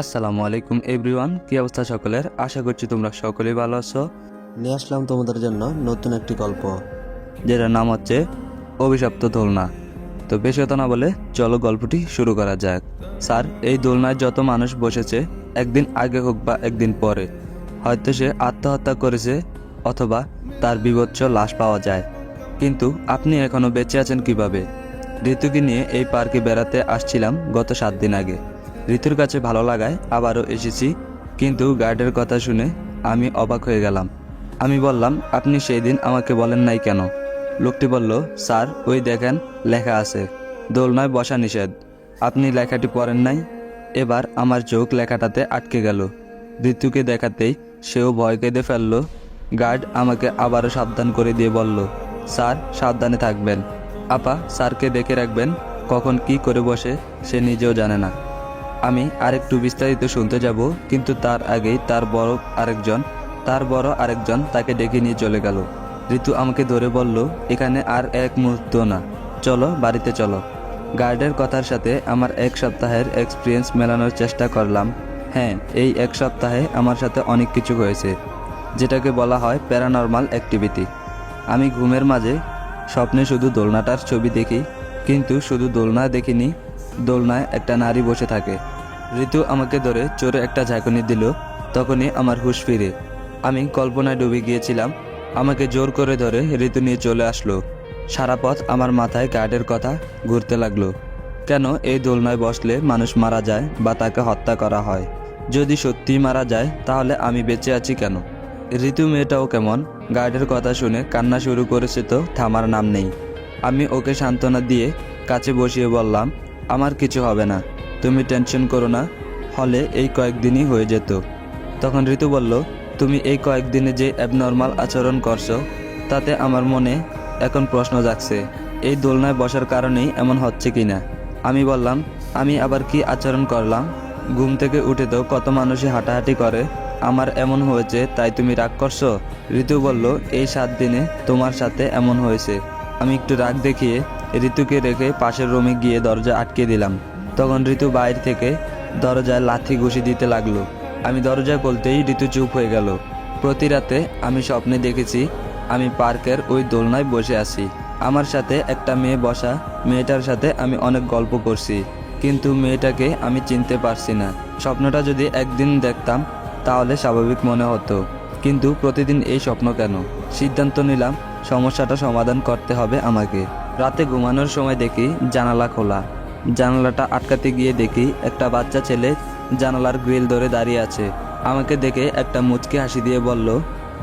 আসসালামু আলাইকুম এভরিওয়ান। কি অবস্থা সকলের? আশা করছি তোমরা সকলেই ভালো আছো। নিয়ে আসলাম তোমাদের জন্য নতুন একটি গল্প। যেটার নাম হচ্ছে অভিশপ্ত দোলনা। তো বেশি কথা না বলে চলো গল্পটি শুরু করা যাক। স্যার এই দোলনায় যত মানুষ বসেছে একদিন আগে হোক বা একদিন পরে হয়তো সে আত্মহত্যা করেছে অথবা তার বিভৎস লাশ পাওয়া যায়। কিন্তু আপনি এখনও বেঁচে আছেন কীভাবে? ঋতুকে নিয়ে এই পার্কে বেড়াতে আসছিলাম গত সাত দিন আগে। ঋতুর কাছে ভালো লাগায় আবারও এসেছি। কিন্তু গার্ডের কথা শুনে আমি অবাক হয়ে গেলাম। আমি বললাম, আপনি সেই দিন আমাকে বলেন নাই কেন? লোকটি বলল, স্যার, ওই দেখেন, লেখা আছে। দোলনায় বসা নিষেধ। আপনি লেখাটি পড়েন নাই? এবার আমার চোখ লেখাটাতে আটকে গেল। ঋতুকে দেখাতেই সেও ভয় কেঁদে ফেলল। গার্ড আমাকে আবারও সাবধান করে দিয়ে বলল, স্যার, সাবধানে থাকবেন। আপা, স্যারকে দেখে রাখবেন। কখন কি করে বসে, সে নিজেও জানে না। আমি আরেকটু বিস্তারিত শুনতে যাব, কিন্তু তার আগেই তার বড় আরেকজন, তার বড় আরেকজন তাকে ডেকে নিয়ে চলে গেল। ঋতু আমাকে ধরে বলল, এখানে আর এক মুহূর্ত না। চলো, বাড়িতে চলো। গার্ডের কথার সাথে আমার এক সপ্তাহের এক্সপিরিয়েন্স মেলানোর চেষ্টা করলাম। হ্যাঁ এই এক সপ্তাহে আমার সাথে অনেক কিছু হয়েছে, যেটাকে বলা হয় প্যারানর্মাল অ্যাক্টিভিটি। আমি ঘুমের মাঝে স্বপ্নে শুধু দোলনাটার ছবি দেখি, কিন্তু শুধু দোলনা দেখিনি, দোলনায় একটা নারী বসে থাকে। ঋতু আমাকে ধরে চোরে একটা ঝাঁকুনি দিল, তখনই আমার হুশ ফিরে। আমি কল্পনায় ডুবে গিয়েছিলাম, আমাকে জোর করে ধরে ঋতু নিয়ে চলে আসলো। সারা পথ আমার মাথায় গার্ডের কথা ঘুরতে লাগল। কেন এই দোলনায় বসলে মানুষ মারা যায় বা তাকে হত্যা করা হয়? যদি সত্যিই মারা যায়, তাহলে আমি বেঁচে আছি কেন? ঋতু মেয়েটাও কেমন? গার্ডের কথা শুনে কান্না শুরু করেছে তো থামার নাম নেই। আমি ওকে সান্ত্বনা দিয়ে কাছে বসিয়ে বললাম, আমার কিছু হবে না। তুমি টেনশন করো না, হলে এই কয়েকদিনই হয়ে যেত। তখন ঋতু বলল, তুমি এই কয়েকদিনে যে অ্যাবনর্মাল আচরণ করছ, তাতে আমার মনে এখন প্রশ্ন জাগছে, এই দোলনায় বসার কারণেই এমন হচ্ছে কিনা? আমি বললাম, আমি আবার কি আচরণ করলাম? ঘুম থেকে উঠে তো কত মানুষই হাঁটাহাঁটি করে, আমার এমন হয়েছে, তাই তুমি রাগ করছ? ঋতু বলল, এই সাত দিনে তোমার সাথে এমন হয়েছে। আমি একটু রাগ দেখিয়ে ঋতুকে রেখে পাশের রুমে গিয়ে দরজা আটকে দিলাম। তখন ঋতু বাইরে থেকে দরজায় লাথি ঘুষি দিতে লাগল। আমি দরজা খুলতেই ঋতু চুপ হয়ে গেল। প্রতি রাতে আমি স্বপ্নে দেখেছি আমি পার্কের ওই দোলনায় বসে আছি। আমার সাথে একটা মেয়ে বসা, মেয়েটার সাথে আমি অনেক গল্প করছি, কিন্তু মেয়েটাকে আমি চিনতে পারছি না। স্বপ্নটা যদি একদিন দেখতাম, তাহলে স্বাভাবিক মনে হতো। কিন্তু প্রতিদিন এই স্বপ্ন কেন? সিদ্ধান্ত নিলাম, সমস্যাটা সমাধান করতে হবে আমাকে। রাতে ঘুমানোর সময় দেখি জানালা খোলা। জানালাটা আটকাতে গিয়ে দেখি একটা বাচ্চা ছেলে জানালার গ্রিল ধরে দাঁড়িয়ে আছে। আমাকে দেখে একটা মুচকি হাসি দিয়ে বলল,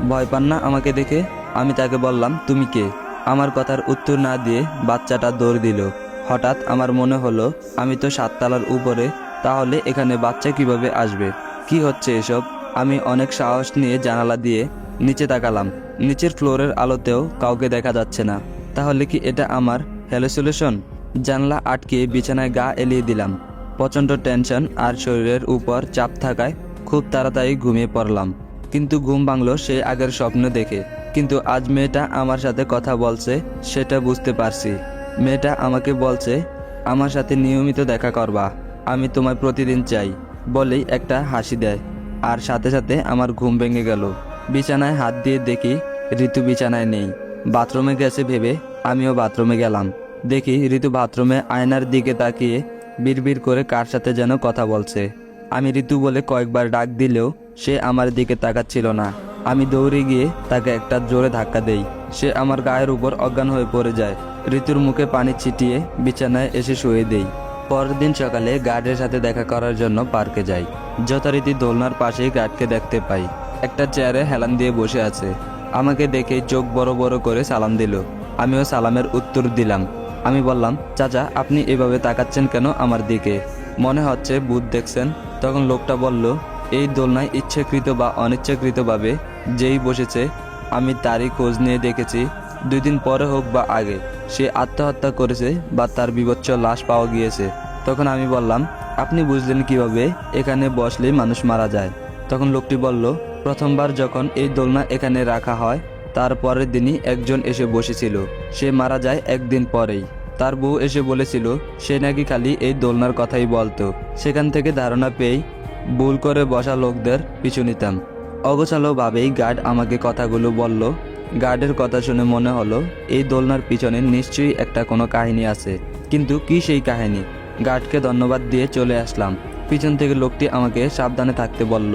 ভয় পান না আমাকে দেখে? আমি তাকে বললাম, তুমি কে? আমার কথার উত্তর না দিয়ে বাচ্চাটা দৌড় দিল। হঠাৎ আমার মনে হলো, আমি তো সাততলার উপরে, তাহলে এখানে বাচ্চা কীভাবে আসবে? কি হচ্ছে এসব? আমি অনেক সাহস নিয়ে জানালা দিয়ে নিচে তাকালাম। নিচের ফ্লোরের আলোতেও কাউকে দেখা যাচ্ছে না। তাহলে কি এটা আমার হ্যালোসিলেশন? জানলা আটকে বিছানায় গা এলিয়ে দিলাম। প্রচণ্ড টেনশন আর শরীরের উপর চাপ থাকায় খুব তাড়াতাড়ি ঘুমিয়ে পড়লাম। কিন্তু ঘুম ভাঙলো সে আগের স্বপ্ন দেখে। কিন্তু আজ মেয়েটা আমার সাথে কথা বলছে, সেটা বুঝতে পারছি। মেয়েটা আমাকে বলছে, আমার সাথে নিয়মিত দেখা করবা, আমি তোমায় প্রতিদিন চাই। বলেই একটা হাসি দেয়। আর সাথে সাথে আমার ঘুম ভেঙে গেল। বিছানায় হাত দিয়ে দেখি, ঋতু বিছানায় নেই। বাথরুমে গেছে ভেবে আমিও বাথরুমে গেলাম। দেখি ঋতু বাথরুমে আয়নার দিকে তাকিয়ে বিড়বিড় করে কার সাথে যেন কথা বলছে। আমি ঋতু বলে কয়েকবার ডাক দিলেও সে আমার দিকে তাকাচ্ছিল না। আমি দৌড়ে গিয়ে তাকে একটা জোরে ধাক্কা দেই। সে আমার গায়ের উপর অজ্ঞান হয়ে পড়ে যায়। ঋতুর মুখে পানি ছিটিয়ে বিছানায় এসে শুয়ে দেই। পরের দিন সকালে গার্ডের সাথে দেখা করার জন্য পার্কে যাই। যথারীতি দোলনার পাশেই গার্ডকে দেখতে পাই। একটা চেয়ারে হেলান দিয়ে বসে আছে। আমাকে দেখে চোখ বড় বড় করে সালাম দিল। আমিও সালামের উত্তর দিলাম। আমি বললাম, চাচা, আপনি এভাবে তাকাচ্ছেন কেন আমার দিকে? মনে হচ্ছে ভূত দেখছেন। তখন লোকটা বলল, এই দোলনায় ইচ্ছাকৃত বা অনিচ্ছাকৃতভাবে যেই বসেছে, আমি তারই খোঁজ নিয়ে দেখেছি। দুই দিন পরে হোক বা আগে, সে আত্মহত্যা করেছে বা তার বিভৎস লাশ পাওয়া গিয়েছে। তখন আমি বললাম, আপনি বুঝলেন কীভাবে? এখানে বসলেই মানুষ মারা যায়। তখন লোকটি বলল, প্রথমবার যখন এই দোলনা এখানে রাখা হয় তার পরের দিনই একজন এসে বসেছিল। সে মারা যায় একদিন পরেই। তার বউ এসে বলেছিল, সে নাকি খালি এই দোলনার কথাই বলতো। সেখান থেকে ধারণা পেয়েই ভুল করে বসা লোকদের পিছু নিতাম। অগোছালোভাবেই গার্ড আমাকে কথাগুলো বলল। গার্ডের কথা শুনে মনে হলো, এই দোলনার পিছনে নিশ্চয়ই একটা কোনো কাহিনী আছে। কিন্তু কি সেই কাহিনী? গার্ডকে ধন্যবাদ দিয়ে চলে আসলাম। পিছন থেকে লোকটি আমাকে সাবধানে থাকতে বলল,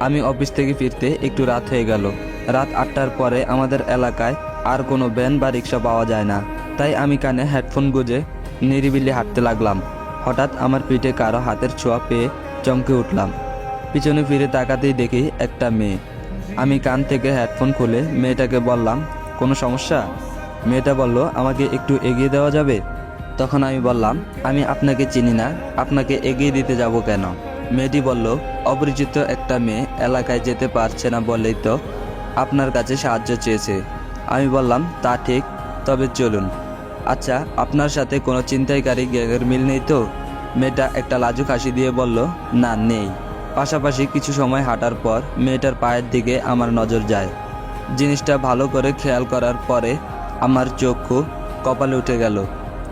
আমি অফিস থেকে ফিরতে একটু রাত হয়ে গেল। রাত আটটার পরে আমাদের এলাকায় আর কোনো ভ্যান বা রিক্সা পাওয়া যায় না। তাই আমি কানে হেডফোন গুঁজে নিরিবিলি হাঁটতে লাগলাম। হঠাৎ আমার পিঠে কারও হাতের ছোঁয়া পেয়ে চমকে উঠলাম। পিছনে ফিরে তাকাতেই দেখি একটা মেয়ে। আমি কান থেকে হেডফোন খুলে মেয়েটাকে বললাম, কোনো সমস্যা? মেয়েটা বলল, আমাকে একটু এগিয়ে দেওয়া যাবে? তখন আমি বললাম, আমি আপনাকে চিনি না, আপনাকে এগিয়ে দিতে যাব কেন? মেয়েটি বলল, অপরিচিত একটা মেয়ে এলাকায় যেতে পারছে না বলেই তো আপনার কাছে সাহায্য চেয়েছে। আমি বললাম, তা ঠিক, তবে চলুন। আচ্ছা আপনার সাথে কোনো চিন্তাইকারী গ্যাগের মিল নেই তো? মেয়েটা একটা লাজুক হাসি দিয়ে বলল, না, নেই। পাশাপাশি কিছু সময় হাঁটার পর মেয়েটার পায়ের দিকে আমার নজর যায়। জিনিসটা ভালো করে খেয়াল করার পরে আমার চক্ষু কপালে উঠে গেল।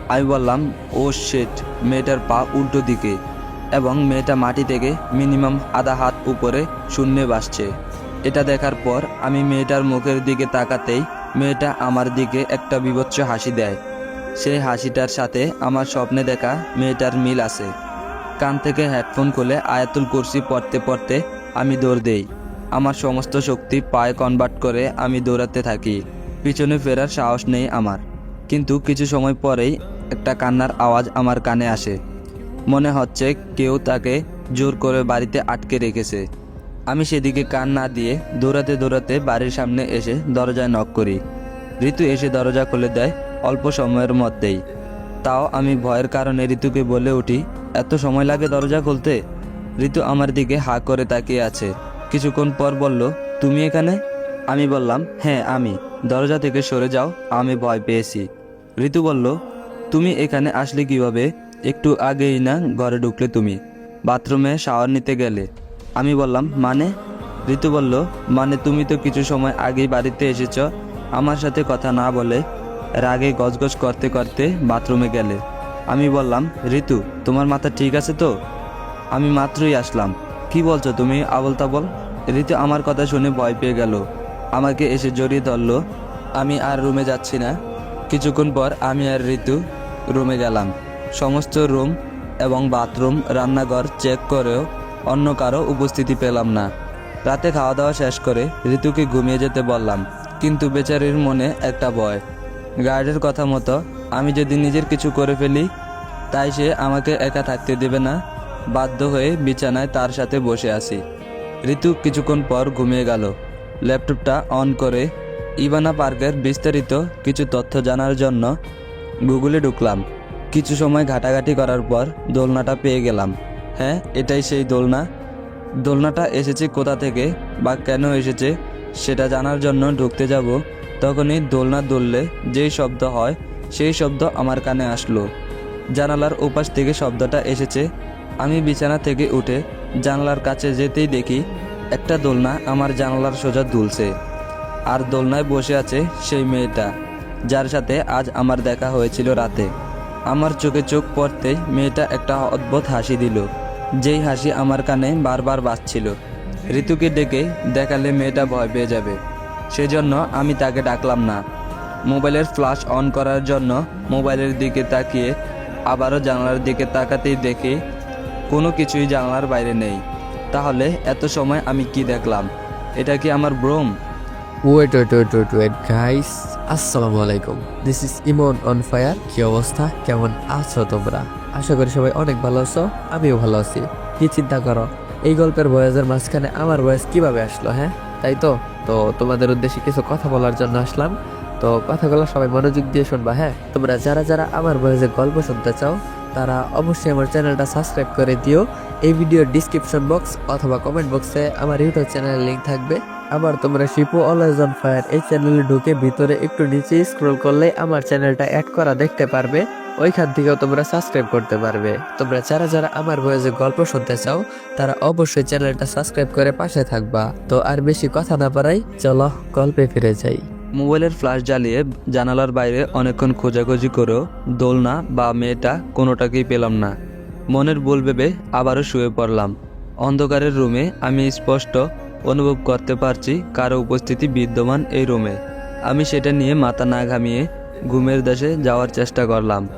আমি বললাম, ও শেট মেয়েটার পা উল্টো দিকে। এবং মেয়েটা মাটি থেকে মিনিমাম আধা হাত উপরে শূন্যে বাসছে এটা দেখার পর আমি মেয়েটার মুখের দিকে তাকাতেই মেয়েটা আমার দিকে একটা বিভৎস হাসি দেয়। সেই হাসিটার সাথে আমার স্বপ্নে দেখা মেয়েটার মিল আছে। কান থেকে হেডফোন খুলে আয়াতুল কুরসি পড়তে পড়তে আমি দৌড় দেই। আমার সমস্ত শক্তি পায়ে কনভার্ট করে আমি দৌড়াতে থাকি। পিছনে ফেরার সাহস নেই আমার। কিন্তু কিছু সময় পরেই একটা কান্নার আওয়াজ আমার কানে আসে। মনে হচ্ছে কেউ তাকে জোর করে বাড়িতে আটকে রেখেছে। আমি সেদিকে কান না দিয়ে দৌড়াতে দৌড়াতে বাড়ির সামনে এসে দরজায় নক করি। ঋতু এসে দরজা খুলে দেয় অল্প সময়ের মধ্যেই। তাও আমি ভয়ের কারণে ঋতুকে বলে উঠি, এত সময় লাগে দরজা খুলতে? ঋতু আমার দিকে হা করে তাকিয়ে আছে। কিছুক্ষণ পর বলল, তুমি এখানে? আমি বললাম হ্যাঁ আমি। দরজা থেকে সরে যাও, আমি ভয় পেয়েছি। ঋতু বলল, তুমি এখানে আসলে কীভাবে? একটু আগেই না ঘরে ঢুকলে তুমি। বাথরুমে শাওয়ার নিতে গেলে। আমি বললাম মানে? ঋতু বলল মানে তুমি তো কিছু সময় আগেই বাড়িতে এসেছ। আমার সাথে কথা না বলে রাগে গজগজ করতে করতে বাথরুমে গেলে। আমি বললাম, ঋতু, তোমার মাথা ঠিক আছে তো? আমি মাত্রই আসলাম। কি বলছো তুমি আবল তাবল ঋতু আমার কথা শুনে ভয় পেয়ে গেল। আমাকে এসে জড়িয়ে ধরলো, আমি আর রুমে যাচ্ছি না। কিছুক্ষণ পর আমি আর ঋতু রুমে গেলাম। সমস্ত রুম এবং বাথরুম, রান্নাঘর চেক করেও অন্য কারও উপস্থিতি পেলাম না। রাতে খাওয়া দাওয়া শেষ করে ঋতুকে ঘুমিয়ে যেতে বললাম, কিন্তু বেচারির মনে একটা ভয়। গার্ডের কথা মতো, আমি যদি নিজের কিছু করে ফেলি, তাই সে আমাকে একা থাকতে দেবে না? বাধ্য হয়ে বিছানায় তার সাথে বসে আছি। ঋতু কিছুক্ষণ পর ঘুমিয়ে গেল। ল্যাপটপটা অন করে ইভানা পার্কের বিস্তারিত কিছু তথ্য জানার জন্য গুগলে ঢুকলাম। কিছু সময় ঘাটাঘাটি করার পর দোলনাটা পেয়ে গেলাম। হ্যাঁ এটাই সেই দোলনা। দোলনাটা এসেছে কোথা থেকে বা কেন এসেছে সেটা জানার জন্য ঢুকতে যাব। তখনই দোলনা দোললে যেই শব্দ হয়, সেই শব্দ আমার কানে আসলো। জানালার ওপাশ থেকে শব্দটা এসেছে। আমি বিছানা থেকে উঠে জানলার কাছে যেতেই দেখি একটা দোলনা আমার জানালার সোজা দুলছে। আর দোলনায় বসে আছে সেই মেয়েটা, যার সাথে আজ আমার দেখা হয়েছিল রাতে। আমার চোখে চোখ পড়তেই মেয়েটা একটা অদ্ভুত হাসি দিল। যেই হাসি আমার কানে বারবার বাজছিল। ঋতুকে ডেকে দেখালে মেয়েটা ভয় পেয়ে যাবে। সেজন্য আমি তাকে ডাকলাম না। মোবাইলের ফ্ল্যাশ অন করার জন্য মোবাইলের দিকে তাকিয়ে, আবারও জানলার দিকে তাকাতেই দেখি কোনো কিছুই জানলার বাইরে নেই। তাহলে এত সময় আমি কি দেখলাম? এটা কি আমার broom? Wait wait wait wait wait guys আসসালামু আলাইকুম। This is Emon on fire কি অবস্থা? কেমন আছো তোমরা? আশা করি সবাই অনেক ভালো আছো, আমিও ভালো আছি। কি চিন্তা করো? এই গল্পের বয়সের মাঝখানে আমার বয়স কীভাবে আসলো হ্যাঁ? তাই তো? তো তোমাদের উদ্দেশ্যে কিছু কথা বলার জন্য আসলাম। তো কথাগুলো সবাই মনোযোগ দিয়ে শুনবা হ্যাঁ? তোমরা যারা যারা আমার বয়সে গল্প শুনতে চাও, তারা অবশ্যই আমার চ্যানেলটা সাবস্ক্রাইব করে দিও। এই ভিডিওর ডিসক্রিপশন বক্স অথবা কমেন্ট বক্সে আমার ইউটিউব চ্যানেলের লিঙ্ক থাকবে। আবার তোমরা শিপু অলওয়েজ অন ফায়ার এই চ্যানেলে ঢুকে ভিতরে একটু নিচে স্ক্রল করলে আমার চ্যানেলটা অ্যাড করা দেখতে পারবে। ওইখান থেকেও তোমরা সাবস্ক্রাইব করতে পারবে। তোমরা যারা যারা আমার বয়সে গল্প শুনতে চাও, তারা অবশ্যই চ্যানেলটা সাবস্ক্রাইব করে পাশে থাকবা। তো আর বেশি কথা না পারাই চলো গল্পে ফিরে যাই। মোবাইলের ফ্ল্যাশ জ্বালিয়ে জানালার বাইরে অনেকক্ষণ খোঁজাখুঁজি করেও দোলনা বা মেয়েটা কোনোটাকেই পেলাম না। মনের ভুল ভেবে আবারও শুয়ে পড়লাম। অন্ধকারের রুমে আমি স্পষ্ট অনুভব করতে পারছি কারও উপস্থিতি বিদ্যমান এই রুমে। আমি সেটা নিয়ে মাথা না ঘামিয়ে ঘুমের দেশে যাওয়ার চেষ্টা করলাম।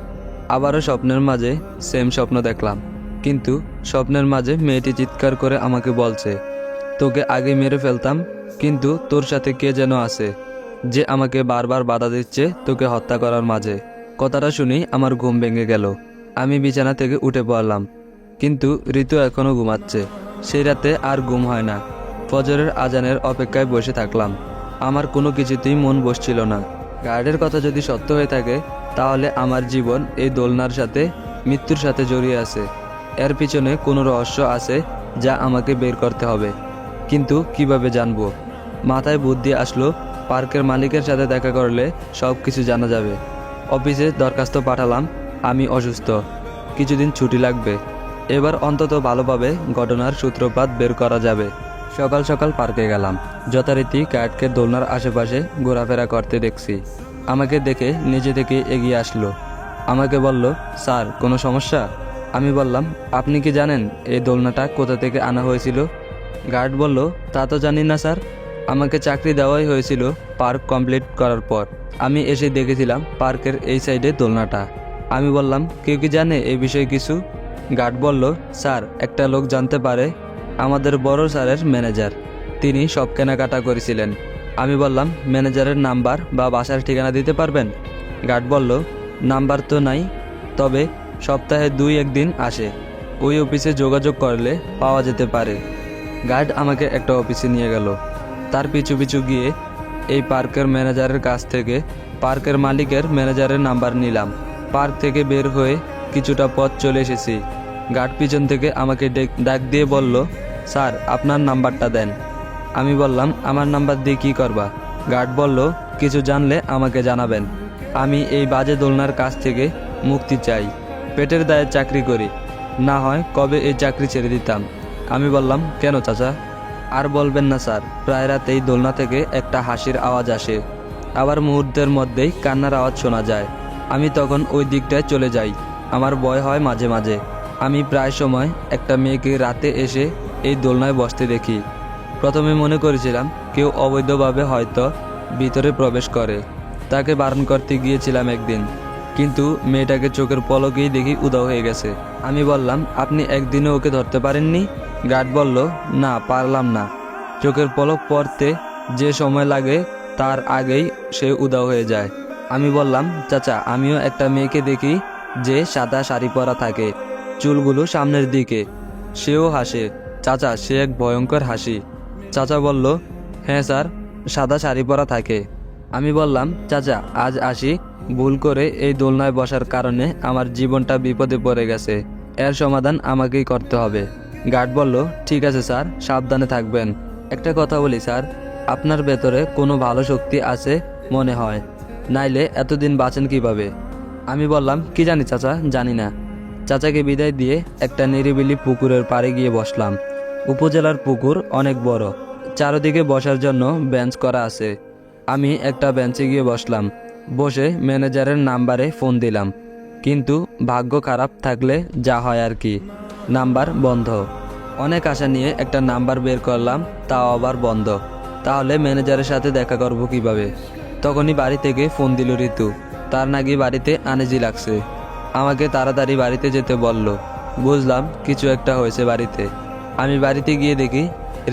আবারও স্বপ্নের মাঝে সেম স্বপ্ন দেখলাম। কিন্তু স্বপ্নের মাঝে মেয়েটি চিৎকার করে আমাকে বলছে, তোকে আগে মেরে ফেলতাম, কিন্তু তোর সাথে কে যেন আছে, যে আমাকে বারবার বাধা দিচ্ছে তোকে হত্যা করার মাঝে। কথাটা শুনেই আমার ঘুম ভেঙে গেল। আমি বিছানা থেকে উঠে পড়লাম, কিন্তু ঋতু এখনও ঘুমাচ্ছে। সেই রাতে আর ঘুম হয় না। ফজরের আজানের অপেক্ষায় বসে থাকলাম। আমার কোনো কিছুতেই মন বসছিল না। গার্ডের কথা যদি সত্য হয়ে থাকে, তাহলে আমার জীবন এই দোলনার সাথে, মৃত্যুর সাথে জড়িয়ে আছে। এর পিছনে কোনো রহস্য আছে যা আমাকে বের করতে হবে। কিন্তু কীভাবে জানব? মাথায় বুদ্ধি আসলো, পার্কের মালিকের সাথে দেখা করলে সব কিছু জানা যাবে। অফিসে দরখাস্ত পাঠালাম, আমি অসুস্থ। কিছুদিন ছুটি লাগবে। এবার অন্তত ভালোভাবে ঘটনার সূত্রপাত বের করা যাবে। সকাল সকাল পার্কে গেলাম। যথারীতি কাটকে দোলনার আশেপাশে ঘোরাফেরা করতে দেখছি। আমাকে দেখে নিজে থেকে এগিয়ে আসলো। আমাকে বলল, স্যার, কোনো সমস্যা? আমি বললাম, আপনি কি জানেন এই দোলনাটা কোথা থেকে আনা হয়েছিল? গার্ড বলল, তা তো জানি না, স্যার। আমাকে চাকরি দেওয়াই হয়েছিল পার্ক কমপ্লিট করার পর। আমি এসে দেখেছিলাম পার্কের এই সাইডে দোলনাটা। আমি বললাম, কেউ কি জানে এই বিষয়ে কিছু? গার্ড বলল, স্যার, একটা লোক জানতে পারে আমাদের বড় স্যারের ম্যানেজার। তিনি সব কেনাকাটা করেছিলেন। আমি বললাম, ম্যানেজারের নাম্বার বা বাসার ঠিকানা দিতে পারবেন? গার্ড বলল, নাম্বার তো নাই, তবে সপ্তাহে দুই একদিন আসে। ওই অফিসে যোগাযোগ করলে পাওয়া যেতে পারে। গার্ড আমাকে একটা অফিসে নিয়ে গেল। তার পিছু পিছু গিয়ে এই পার্কের ম্যানেজারের কাছ থেকে পার্কের মালিকের ম্যানেজারের নাম্বার নিলাম। পার্ক থেকে বের হয়ে কিছুটা পথ চলে এসেছি। গার্ড পিছন থেকে আমাকে ডেক- ডাক দিয়ে বলল স্যার, আপনার নাম্বারটা দেন। আমি বললাম, আমার নাম্বার দিয়ে কী করবা? গার্ড বলল, কিছু জানলে আমাকে জানাবেন। আমি এই বাজে দোলনার কাছ থেকে মুক্তি চাই। পেটের দায়ে চাকরি করি। না হয় কবে এই চাকরি ছেড়ে দিতাম। আমি বললাম, কেন চাচা? আর বলবেন না, স্যার। প্রায় রাতেই দোলনা থেকে একটা হাসির আওয়াজ আসে। আবার মুহূর্তের মধ্যেই কান্নার আওয়াজ শোনা যায়। আমি তখন ওই দিকটায় চলে যাই। আমার ভয় হয় মাঝে মাঝে। আমি প্রায় সময় একটা মেয়েকে রাতে এসে এই দোলনায় বসতে দেখি। প্রথমে মনে করেছিলাম কেউ অবৈধভাবে হয়তো ভিতরে প্রবেশ করে। তাকে বারণ করতে গিয়েছিলাম একদিন। কিন্তু মেয়েটাকে চোখের পলকেই দেখি উদাও হয়ে গেছে। আমি বললাম, আপনি একদিনও ওকে ধরতে পারেননি? গার্ড বলল, না, পারলাম না। চোখের পলক পড়তে যে সময় লাগে, তার আগেই সে উদাও হয়ে যায়। আমি বললাম, চাচা, আমিও একটা মেয়েকে দেখি যে সাদা শাড়ি পরা থাকে। চুলগুলো সামনের দিকে। সেও হাসে। চাচা, সে এক ভয়ঙ্কর হাসি। চাচা বলল হ্যাঁ স্যার, সাদা শাড়ি পরা থাকে। আমি বললাম, চাচা, আজ আসি। ভুল করে এই দোলনায় বসার কারণে আমার জীবনটা বিপদে পড়ে গেছে। এর সমাধান আমাকেই করতে হবে। গার্ড বলল, ঠিক আছে স্যার, সাবধানে থাকবেন। একটা কথা বলি স্যার, আপনার ভেতরে কোনো ভালো শক্তি আছে মনে হয়? নাইলে এতদিন বাঁচেন কীভাবে? আমি বললাম, কি জানি চাচা, জানি না। চাচাকে বিদায় দিয়ে একটা নিরিবিলি পুকুরের পাড়ে গিয়ে বসলাম। উপজেলার পুকুর অনেক বড়। চারদিকে বসার জন্য বেঞ্চ করা আছে। আমি একটা বেঞ্চে গিয়ে বসলাম। বসে ম্যানেজারের নাম্বারে ফোন দিলাম। কিন্তু ভাগ্য খারাপ থাকলে যা হয় আর কি। নাম্বার বন্ধ। অনেক আশা নিয়ে একটা নাম্বার বের করলাম, তাও আবার বন্ধ। তাহলে ম্যানেজারের সাথে দেখা করব কীভাবে? তখনই বাড়ি থেকে ফোন দিল ঋতু। তার নাকি বাড়িতে আনেজি লাগছে। আমাকে তাড়াতাড়ি বাড়িতে যেতে বলল। বুঝলাম কিছু একটা হয়েছে বাড়িতে। আমি বাড়িতে গিয়ে দেখি,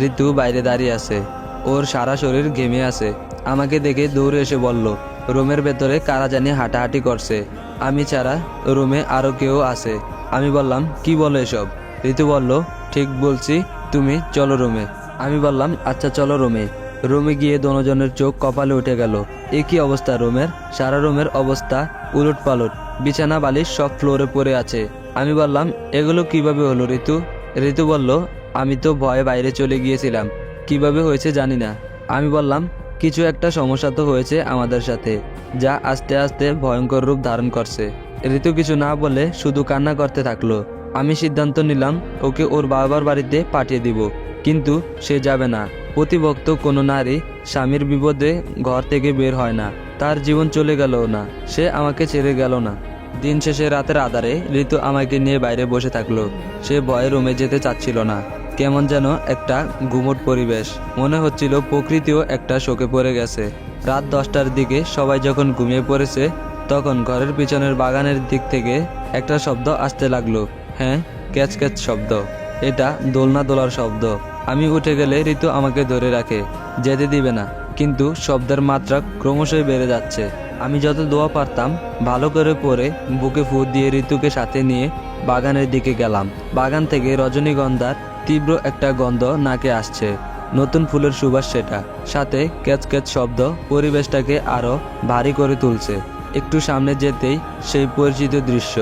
ঋতু বাইরে দাঁড়িয়ে আছে। ওর সারা শরীর ঘেমে আছে। আমাকে দেখে দৌড়ে এসে বলল, রুমের ভেতরে কারা জানি হাঁটাহাঁটি করছে। আমি ছাড়া রুমে আরও কেউ আছে। আমি বললাম, কি বলো এসব? ঋতু বলল, ঠিক বলছি, তুমি চলো রুমে। আমি বললাম আচ্ছা চলো রুমে। রুমে গিয়ে দোনোজনের চোখ কপালে উঠে গেল। এ কি অবস্থা রুমের, সারা রুমের অবস্থা উলট পালট বিছানা বালিশ সব ফ্লোরে পড়ে আছে। আমি বললাম, এগুলো কীভাবে হলো ঋতু? ঋতু বলল, আমি তো ভয়ে বাইরে চলে গিয়েছিলাম। কীভাবে হয়েছে জানি না। আমি বললাম, কিছু একটা সমস্যা তো হয়েছে আমাদের সাথে, যা আস্তে আস্তে ভয়ঙ্কর রূপ ধারণ করছে। ঋতু কিছু না বলে শুধু কান্না করতে থাকল। আমি সিদ্ধান্ত নিলাম, ওকে ওর বাবার বাড়িতে পাঠিয়ে দিব, কিন্তু সে যাবে না। প্রতিভক্ত কোনো নারী স্বামীর বিপদে ঘর থেকে বের হয় না। তার জীবন চলে গেল না। সে আমাকে ছেড়ে গেল না। দিন শেষে রাতের আধারে ঋতু আমাকে নিয়ে বাইরে বসে থাকল। সে ভয়ে রুমে যেতে চাচ্ছিল না। কেমন যেন একটা গুমট পরিবেশ। মনে হচ্ছিল প্রকৃতিও একটা শোকে পড়ে গেছে। রাত দশটার দিকে সবাই যখন ঘুমিয়ে পড়েছে, তখন ঘরের পিছনের বাগানের দিক থেকে একটা শব্দ আসতে লাগল। হ্যাঁ ক্যাচ ক্যাচ শব্দ। এটা দোলনা দোলার শব্দ। আমি উঠে গেলে ঋতু আমাকে ধরে রাখে। যেতে দিবে না। কিন্তু শব্দের মাত্রা ক্রমশই বেড়ে যাচ্ছে। আমি যত দোয়া পারতাম, ভালো করে পরে বুকে ফুট দিয়ে ঋতুকে সাথে নিয়ে বাগানের দিকে গেলাম। বাগান থেকে রজনীগন্ধার তীব্র একটা গন্ধ নাকে আসছে। নতুন ফুলের সুবাস সেটা। সাথে ক্যাচ ক্যাচ শব্দ পরিবেশটাকে আরও ভারী করে তুলছে। একটু সামনে যেতেই সেই পরিচিত দৃশ্য,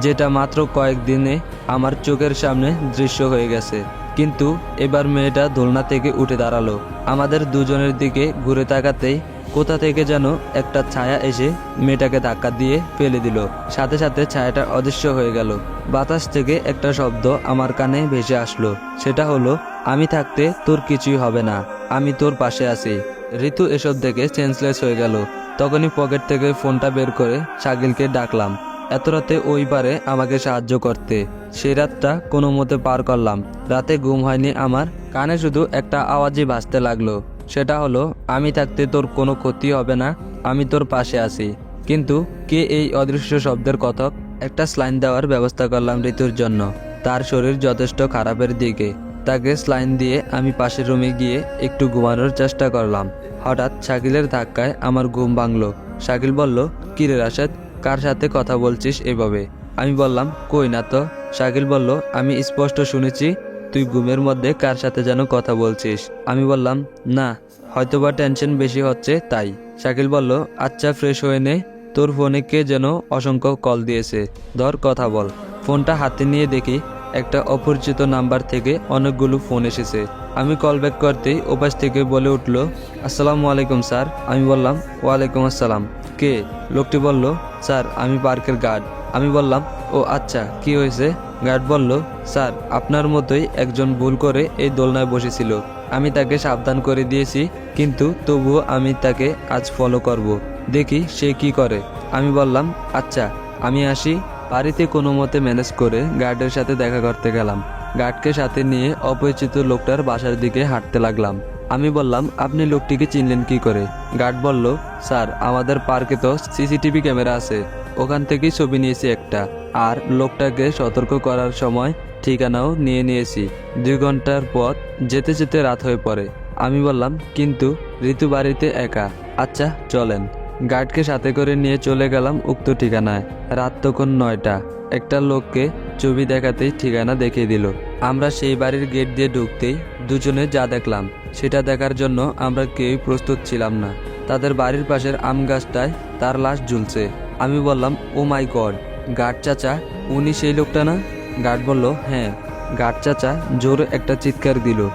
যেটা মাত্র কয়েকদিনে আমার চোখের সামনে দৃশ্য হয়ে গেছে। কিন্তু এবার মেয়েটা দোলনা থেকে উঠে দাঁড়াল। আমাদের দুজনের দিকে ঘুরে তাকাতেই কোথা থেকে যেন একটা ছায়া এসে মেয়েটাকে ধাক্কা দিয়ে ফেলে দিল। সাথে সাথে ছায়াটা অদৃশ্য হয়ে গেল। বাতাস থেকে একটা শব্দ আমার কানে ভেসে আসলো। সেটা হলো, আমি থাকতে তোর কিছুই হবে না। আমি তোর পাশে আছি। ঋতু এসব দেখে সেন্সলেস হয়ে গেল। তখনই পকেট থেকে ফোনটা বের করে শাকিলকে ডাকলাম। এত রাতে ওই পারে আমাকে সাহায্য করতে। সেই রাতটা কোনো মতে পার করলাম। রাতে ঘুম হয়নি আমার। কানে শুধু একটা আওয়াজই ভাসতে লাগল। সেটা হলো, আমি থাকতে তোর কোনো ক্ষতি হবে না, আমি তোর পাশে আছি। কিন্তু কে এই অদৃশ্য শব্দের কথক? একটা স্লাইন দেওয়ার ব্যবস্থা করলাম ঋতুর জন্য। তার শরীর যথেষ্ট খারাপের দিকে। তাকে স্লাইন দিয়ে আমি পাশের রুমে গিয়ে একটু ঘুমানোর চেষ্টা করলাম। হঠাৎ শাকিলের ধাক্কায় আমার ঘুম ভাঙলো। শাকিল বলল, কিরে রাশেদ, কার সাথে কথা বলছিস এভাবে? আমি বললাম, কই না তো? শাকিল বলল, আমি স্পষ্ট শুনেছি তুই ঘুমের মধ্যে কার সাথে যেন কথা বলছিস? আমি বললাম, না, হয়তোবা টেনশন বেশি হচ্ছে, তাই। শাকিল বলল আচ্ছা ফ্রেশ হয়ে নে। তোর ফোনে কে যেন অসংখ্য কল দিয়েছে। ধর, কথা বল। ফোনটা হাতে নিয়ে দেখি একটা অপরিচিত নাম্বার থেকে অনেকগুলো ফোন এসেছে। আমি কল ব্যাক করতেই ওপাশ থেকে বলে উঠল, আসসালামু আলাইকুম, স্যার। আমি বললাম, ওয়ালাইকুম আসসালাম। কে? লোকটি বলল, স্যার, আমি পার্কের গার্ড। আমি বললাম ও আচ্ছা কি হয়েছে? গার্ড বলল, স্যার, আপনার মতোই একজন ভুল করে এই দোলনায় বসেছিল। আমি তাকে সাবধান করে দিয়েছি, কিন্তু তবুও আমি তাকে আজ ফলো করব। দেখি সে কি করে। আমি বললাম আচ্ছা আমি আসি। বাড়িতে কোনো মতে ম্যানেজ করে গার্ডের সাথে দেখা করতে গেলাম। গার্ডকে সাথে নিয়ে অপরিচিত লোকটার বাসার দিকে হাঁটতে লাগলাম। আমি বললাম, আপনি লোকটিকে চিনলেন কি করে? গার্ড বলল, স্যার, আমাদের পার্কে তো সিসিটিভি ক্যামেরা আছে। ওখান থেকেই ছবি নিয়েছি একটা। আর লোকটাকে সতর্ক করার সময় ঠিকানাও নিয়ে নিয়েছি। দুই ঘণ্টার পথ যেতে যেতে রাত হয়ে পড়ে। আমি বললাম, কিন্তু ঋতু বাড়িতে একা। আচ্ছা চলেন। গার্ডকে সাথে করে নিয়ে চলে গেলাম উক্ত ঠিকানায়। রাত তখন নয়টা। একটা লোককে ছবি দেখাতেই ঠিকানা দেখিয়ে দিল। আমরা সেই বাড়ির গেট দিয়ে ঢুকতেই দুজনে যা দেখলাম, সেটা দেখার জন্য আমরা কেউই প্রস্তুত ছিলাম না। তাদের বাড়ির পাশের আম গাছটায় তার লাশ ঝুলছে। আমি বললাম, ও মাই গড গার্ড চাচা, উনি সেই লোকটা না? গার্ড বলল হ্যাঁ। গার্ড চাচা জোরে একটা চিৎকার দিল।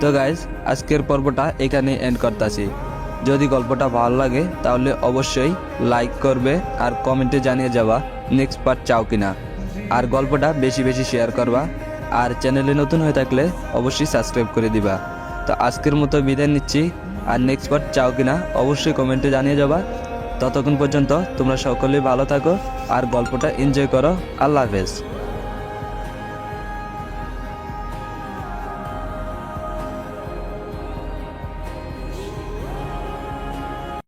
তো গাইজ আজকের পর্বটা এখানে এন্ড করতেছি। যদি গল্পটা ভালো লাগে, তাহলে অবশ্যই লাইক করবে আর কমেন্টে জানিয়ে যাবা নেক্সট পার্ট চাও কিনা। আর গল্পটা বেশি বেশি শেয়ার করবা। আর চ্যানেলে নতুন হয়ে থাকলে অবশ্যই সাবস্ক্রাইব করে দিবা। তো আজকের মতো বিদায় নিচ্ছি। আর নেক্সট পার্ট চাও কিনা, অবশ্যই কমেন্টে জানিয়ে যাবা। ততক্ষণ পর্যন্ত তোমরা সকলেই ভালো থাকো আর গল্পটা এনজয় করো। আল্লাহ হাফেজ।